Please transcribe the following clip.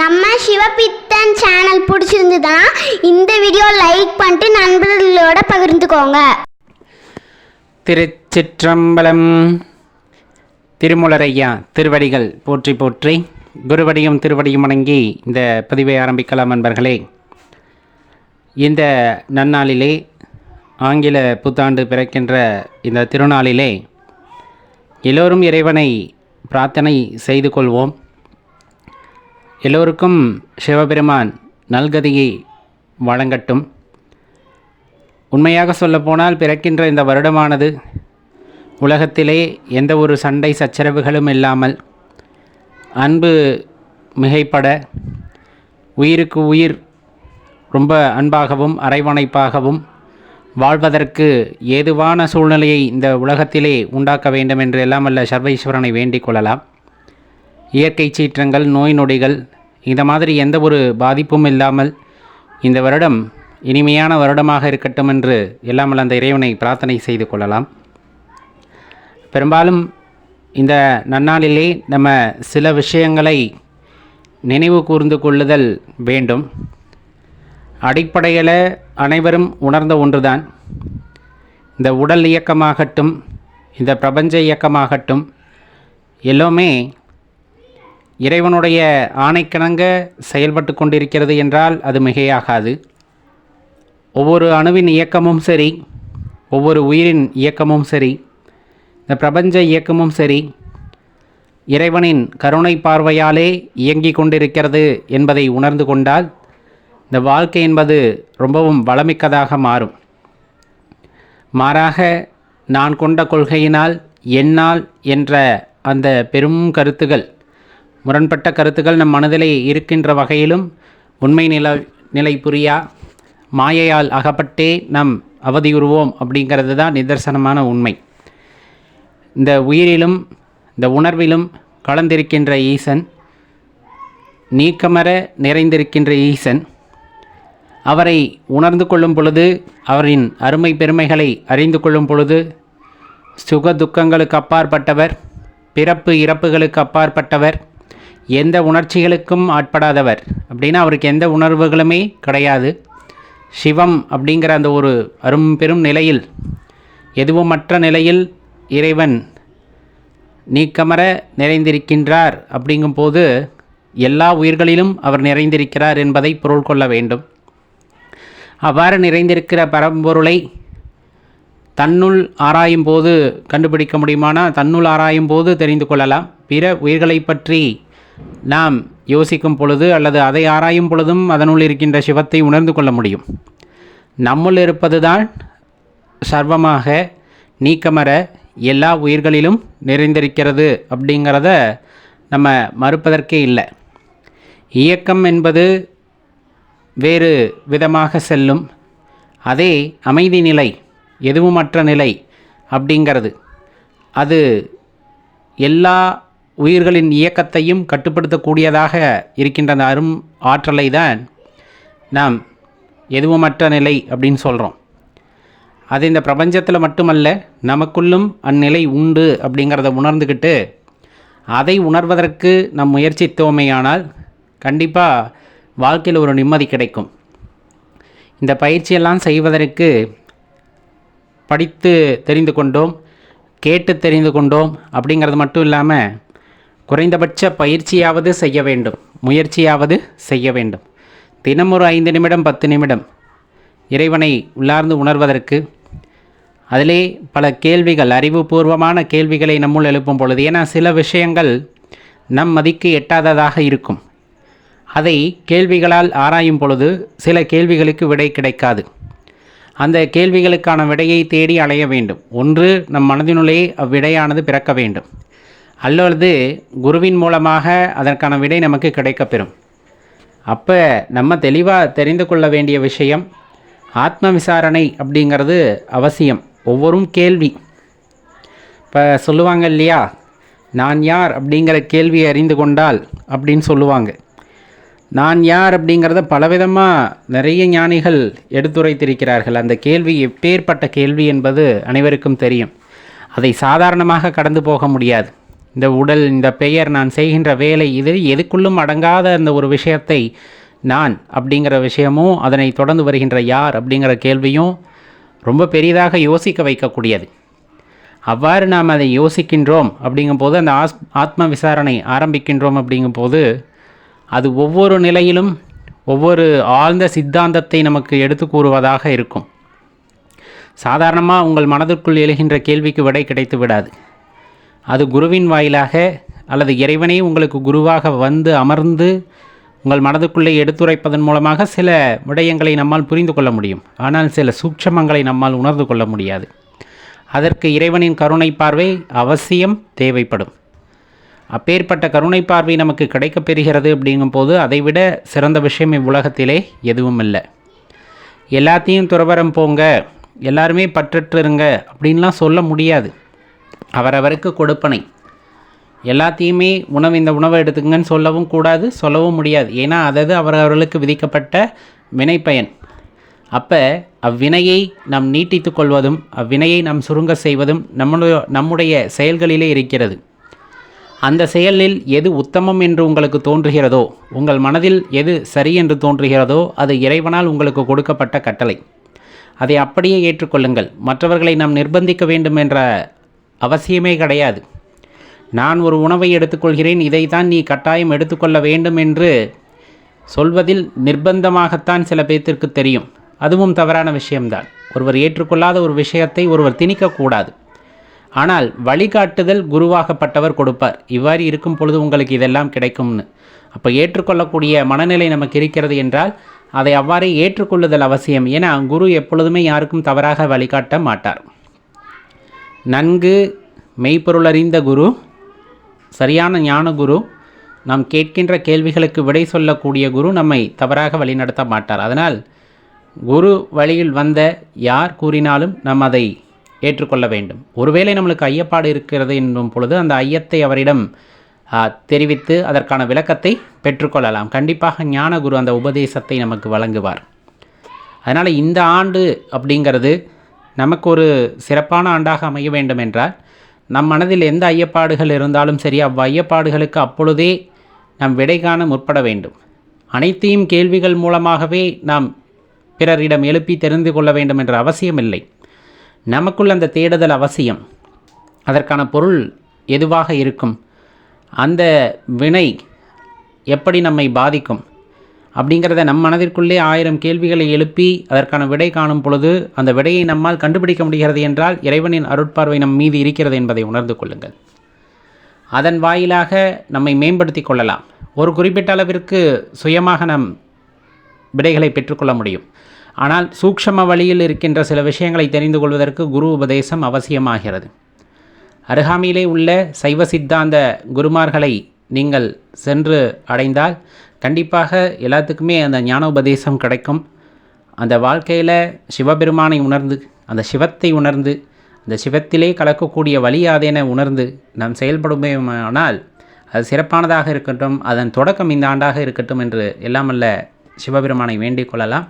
நம்ம சிவபித்தன் சேனல் பிடிச்சிருந்ததுன்னா இந்த வீடியோ லைக் பண்ணிட்டு நண்பர்களோட பகிர்ந்துக்கோங்க. திருச்சிற்றம்பலம் திருமுலரையா திருவடிகள் போற்றி போற்றி குருவடியும் திருவடியும் வணங்கி இந்த பதிவை ஆரம்பிக்கலாம் நண்பர்களே. இந்த நன்னாளிலே ஆங்கில புத்தாண்டு பிறக்கின்ற இந்த திருநாளிலே எல்லோரும் இறைவனை பிரார்த்தனை செய்து கொள்வோம். எல்லோருக்கும் சிவபெருமான் நல்கதியை வழங்கட்டும். உண்மையாக சொல்லப்போனால் பிறக்கின்ற இந்த வருடமானது உலகத்திலே எந்த ஒரு சண்டை சச்சரவுகளும் இல்லாமல் அன்பு மிகைப்பட உயிருக்கு உயிர் ரொம்ப அன்பாகவும் அரைவணைப்பாகவும் வாழ்வதற்கு ஏதுவான சூழ்நிலையை இந்த உலகத்திலே உண்டாக்க வேண்டும் என்று எல்லாம் அல்ல சர்வைஸ்வரனை வேண்டிக் கொள்ளலாம். இயற்கை சீற்றங்கள் நோய் நொடிகள் இந்த மாதிரி எந்த ஒரு பாதிப்பும் இல்லாமல் இந்த வருடம் இனிமையான வருடமாக இருக்கட்டும் என்று எல்லாமல் அந்த இறைவனை பிரார்த்தனை செய்து கொள்ளலாம். பெரும்பாலும் இந்த நன்னாளிலே நம்ம சில விஷயங்களை நினைவு கூர்ந்து கொள்ளுதல் வேண்டும். அடிப்படையில் அனைவரும் உணர்ந்த ஒன்றுதான். இந்த உடல் இயக்கமாகட்டும் இந்த பிரபஞ்ச இயக்கமாகட்டும் எல்லோருமே இறைவனுடைய ஆணைக்கிணங்க செயல்பட்டு கொண்டிருக்கிறது என்றால் அது மிகையாகாது. ஒவ்வொரு அணுவின் இயக்கமும் சரி ஒவ்வொரு உயிரின் இயக்கமும் சரி இந்த பிரபஞ்ச இயக்கமும் சரி இறைவனின் கருணை பார்வையாலே இயங்கிக் கொண்டிருக்கிறது என்பதை உணர்ந்து கொண்டால் இந்த வாழ்க்கை என்பது ரொம்பவும் வளமிக்கதாக மாறும். மாறாக நான் கொண்ட கொள்கையினால் என்னால் என்ற அந்த பெரும் கருத்துகள் முரண்பட்ட கருத்துக்கள் நம் மனதிலே இருக்கின்ற வகையிலும் உண்மை நில நிலை புரியா மாயையால் அகப்பட்டே நாம் அவதியுறுவோம் அப்படிங்கிறது தான் நிதர்சனமான உண்மை. இந்த உயிரிலும் இந்த உணர்விலும் கலந்திருக்கின்ற ஈசன் நீக்கமர நிறைந்திருக்கின்ற ஈசன் அவரை உணர்ந்து கொள்ளும் பொழுது அவரின் அருமை பெருமைகளை அறிந்து கொள்ளும் பொழுது சுக துக்கங்களுக்கு அப்பாற்பட்டவர் பிறப்பு இறப்புகளுக்கு அப்பாற்பட்டவர் எந்த உணர்ச்சிகளுக்கும் ஆட்படாதவர். அப்படின்னா அவருக்கு எந்த உணர்வுகளுமே கிடையாது. சிவம் அப்படிங்கிற அந்த ஒரு அரும் பெரும் நிலையில் எதுவுமற்ற நிலையில் இறைவன் நீக்கமர நிறைந்திருக்கின்றார் அப்படிங்கும்போது எல்லா உயிர்களிலும் அவர் நிறைந்திருக்கிறார் என்பதை பொருள் கொள்ள வேண்டும். அவ்வாறு நிறைந்திருக்கிற பரம்பொருளை தன்னுள் ஆராயும் போது கண்டுபிடிக்க முடியுமானால் தன்னுள் ஆராயும் போது தெரிந்து கொள்ளலாம். பிற உயிர்களை பற்றி நாம் யோசிக்கும் பொழுது அல்லது அதை ஆராயும் பொழுதும் அதனுள் இருக்கின்ற சிவத்தை உணர்ந்து கொள்ள முடியும். நம்முள் இருப்பதுதான் சர்வமாக நீக்கமர எல்லா உயிர்களிலும் நிறைந்திருக்கிறது அப்படிங்கிறத நம்ம மறுப்பதற்கே இல்லை. இயக்கம் என்பது வேறு விதமாக செல்லும். அதே அமைதி நிலை எதுவுமற்ற நிலை அப்படிங்கிறது. அது எல்லா உயிர்களின் இயக்கத்தையும் கட்டுப்படுத்தக்கூடியதாக இருக்கின்ற அந்த அரும் ஆற்றலை தான் நாம் எதுவுமற்ற நிலை அப்படின்னு சொல்கிறோம் அது இந்த பிரபஞ்சத்தில் மட்டுமல்ல நமக்குள்ளும் அந்நிலை உண்டு அப்படிங்கிறத உணர்ந்துக்கிட்டு அதை உணர்வதற்கு நம் முயற்சித்தோமையானால் கண்டிப்பாக வாழ்க்கையில் ஒரு நிம்மதி கிடைக்கும். இந்த பயிற்சியெல்லாம் செய்வதற்கு படித்து தெரிந்து கொண்டோம் கேட்டு தெரிந்து கொண்டோம் அப்படிங்கிறது மட்டும் இல்லாமல் குறைந்தபட்ச பயிற்சியாவது செய்ய வேண்டும். முயற்சியாவது செய்ய வேண்டும். தினம் ஒரு ஐந்து நிமிடம் பத்து நிமிடம். இறைவனை உள்ளார்ந்து உணர்வதற்கு அதிலே பல கேள்விகள் அறிவுபூர்வமான கேள்விகளை நம்முள் எழுப்பும் பொழுது ஏன்னா சில விஷயங்கள் நம் மதிக்கு எட்டாததாக இருக்கும். அதை கேள்விகளால் ஆராயும் பொழுது சில கேள்விகளுக்கு விடை கிடைக்காது. அந்த கேள்விகளுக்கான விடையை தேடி அலைய வேண்டும். ஒன்று நம் மனதினுள்ளே அவ்விடையானது பிறக்க வேண்டும். அல்லது குருவின் மூலமாக அதற்கான விடை நமக்கு கிடைக்கப்பெறும். அப்போ நம்ம தெளிவாக தெரிந்து கொள்ள வேண்டிய விஷயம் ஆத்ம விசாரணை அப்படிங்கிறது அவசியம் ஒவ்வொரும் கேள்வி. இப்போ சொல்லுவாங்க இல்லையா நான் யார்? அப்படிங்கிற கேள்வியை அறிந்து கொண்டால் அப்படின்னு சொல்லுவாங்க. நான் யார்? அப்படிங்கிறத பலவிதமாக நிறைய ஞானிகள் எடுத்துரைத்திருக்கிறார்கள். அந்த கேள்வி எப்பேற்பட்ட கேள்வி என்பது அனைவருக்கும் தெரியும். அதை சாதாரணமாக கடந்து போக முடியாது. இந்த உடல் இந்த பெயர் நான் செய்கின்ற வேலை இது எதுக்குள்ளும் அடங்காத அந்த ஒரு விஷயத்தை நான் அப்படிங்கிற விஷயமும் அதனை தொடர்ந்து வருகின்ற யார் அப்படிங்கிற கேள்வியும் ரொம்ப பெரிதாக யோசிக்க வைக்கக்கூடியது. அவ்வாறு நாம் அதை யோசிக்கின்றோம் அப்படிங்கும்போது அந்த ஆஸ் ஆத்ம விசாரணை ஆரம்பிக்கின்றோம் அப்படிங்கும்போது அது ஒவ்வொரு நிலையிலும் ஒவ்வொரு ஆழ்ந்த சித்தாந்தத்தை நமக்கு எடுத்து கூறுவதாக இருக்கும். சாதாரணமாக உங்கள் மனதிற்குள் எழுகின்ற கேள்விக்கு விடை கிடைத்து விடாது. அது குருவின் வாயிலாக அல்லது இறைவனே உங்களுக்கு குருவாக வந்து அமர்ந்து உங்கள் மனதுக்குள்ளே எடுத்துரைப்பதன் மூலமாக சில விடயங்களை நம்மால் புரிந்து கொள்ள முடியும். ஆனால் சில சூட்சமங்களை நம்மால் உணர்ந்து கொள்ள முடியாது. அதற்கு இறைவனின் கருணை பார்வை அவசியம் தேவைப்படும். அப்பேற்பட்ட கருணை பார்வை நமக்கு கிடைக்கப் பெறுகிறது அப்படிங்கும்போது அதைவிட சிறந்த விஷயம் இவ்வுலகத்திலே எதுவும் இல்லை எல்லாத்தையும் துறவரம் போங்க எல்லாருமே பற்றற்று இருங்க அப்படின்லாம் சொல்ல முடியாது. அவரவருக்கு கொடுப்பனை. எல்லாத்தையுமே உணவு இந்த உணவை எடுத்துங்கன்னு சொல்லவும் கூடாது சொல்லவும் முடியாது. ஏன்னா அதது அவரவர்களுக்கு விதிக்கப்பட்ட வினைப்பயன். அப்போ அவ்வினையை நாம் நீட்டித்து கொள்வதும் அவ்வினையை நாம் சுருங்க செய்வதும் நம்முடைய நம்முடைய செயல்களிலே இருக்கிறது. அந்த செயலில் எது உத்தமம் என்று உங்களுக்கு தோன்றுகிறதோ உங்கள் மனதில் எது சரி என்று தோன்றுகிறதோ அது இறைவனால் உங்களுக்கு கொடுக்கப்பட்ட கட்டளை. அதை அப்படியே ஏற்றுக்கொள்ளுங்கள். மற்றவர்களை நாம் நிர்பந்திக்க வேண்டும் என்ற அவசியமே கிடையாது. நான் ஒரு உணவை எடுத்துக்கொள்கிறேன் இதைத்தான் நீ கட்டாயம் எடுத்துக்கொள்ள வேண்டும் என்று சொல்வதில் நிர்பந்தமாகத்தான் சில பேர்த்திற்கு தெரியும். அதுவும் தவறான விஷயம்தான். ஒருவர் ஏற்றுக்கொள்ளாத ஒரு விஷயத்தை ஒருவர் திணிக்கக்கூடாது. ஆனால் வழிகாட்டுதல் குருவாகப்பட்டவர் கொடுப்பார். இவ்வாறு இருக்கும் பொழுது உங்களுக்கு இதெல்லாம் கிடைக்கும்னு. அப்போ ஏற்றுக்கொள்ளக்கூடிய மனநிலை நமக்கு இருக்கிறது என்றால் அதை அவ்வாறே ஏற்றுக்கொள்ளுதல் அவசியம். ஏன்னா குரு எப்பொழுதுமே யாருக்கும் தவறாக வழிகாட்ட மாட்டார். நன்கு மெய்ப்பொருள் அறிந்த குரு சரியான ஞான குரு நாம் கேட்கின்ற கேள்விகளுக்கு விடை சொல்லக்கூடிய குரு நம்மை தவறாக வழிநடத்த மாட்டார். அதனால் குரு வழியில் வந்த யார் கூறினாலும் நாம் அதை ஏற்றுக்கொள்ள வேண்டும். ஒருவேளை நம்மளுக்கு ஐயப்பாடு இருக்கிறது என்னும் பொழுது அந்த ஐயத்தை அவரிடம் தெரிவித்து அதற்கான விளக்கத்தை பெற்றுக்கொள்ளலாம். கண்டிப்பாக ஞான குரு அந்த உபதேசத்தை நமக்கு வழங்குவார். அதனால் இந்த ஆண்டு அப்படிங்கிறது நமக்கு ஒரு சிறப்பான ஆண்டாக அமைய வேண்டும் என்றால் நம் மனதில் எந்த ஐயப்பாடுகள் இருந்தாலும் சரி அவ்வையப்பாடுகளுக்கு அப்பொழுதே நாம் விடை காண முற்பட வேண்டும். அனைத்தையும் கேள்விகள் மூலமாகவே நாம் பிறரிடம் எழுப்பி தெரிந்து கொள்ள வேண்டும் என்ற அவசியமில்லை. நமக்குள் அந்த தேடுதல் அவசியம். அதற்கான பொருள் எதுவாக இருக்கும்? அந்த வினை எப்படி நம்மை பாதிக்கும்? அப்படிங்கிறத நம் மனதிற்குள்ளே ஆயிரம் கேள்விகளை எழுப்பி அதற்கான விடை காணும் பொழுது அந்த விடையை நம்மால் கண்டுபிடிக்க முடிகிறது என்றால் இறைவனின் அருட்பார்வை நம் மீது இருக்கிறது என்பதை உணர்ந்து கொள்ளுங்கள். அதன் வாயிலாக நம்மை மேம்படுத்தி கொள்ளலாம். ஒரு குறிப்பிட்ட அளவிற்கு சுயமாக நம் விடைகளை பெற்றுக்கொள்ள முடியும். ஆனால் சூக்ஷம வழியில் இருக்கின்ற சில விஷயங்களை தெரிந்து கொள்வதற்கு குரு உபதேசம் அவசியமாகிறது. அருகாமையிலே உள்ள சைவ சித்தாந்த குருமார்களை நீங்கள் சென்று அடைந்தால் கண்டிப்பாக எல்லாத்துக்குமே அந்த ஞானோபதேசம் கிடைக்கும். அந்த வாழ்க்கையில் சிவபெருமானை உணர்ந்து அந்த சிவத்தை உணர்ந்து அந்த சிவத்திலே கலக்கக்கூடிய வழி யாதென உணர்ந்து நாம் செயல்படுமேயானால் அது சிறப்பானதாக இருக்கட்டும் அதன் தொடக்கம் இந்த ஆண்டாக இருக்கட்டும் என்று எல்லாமல்ல சிவபெருமானை வேண்டிக் கொள்ளலாம்.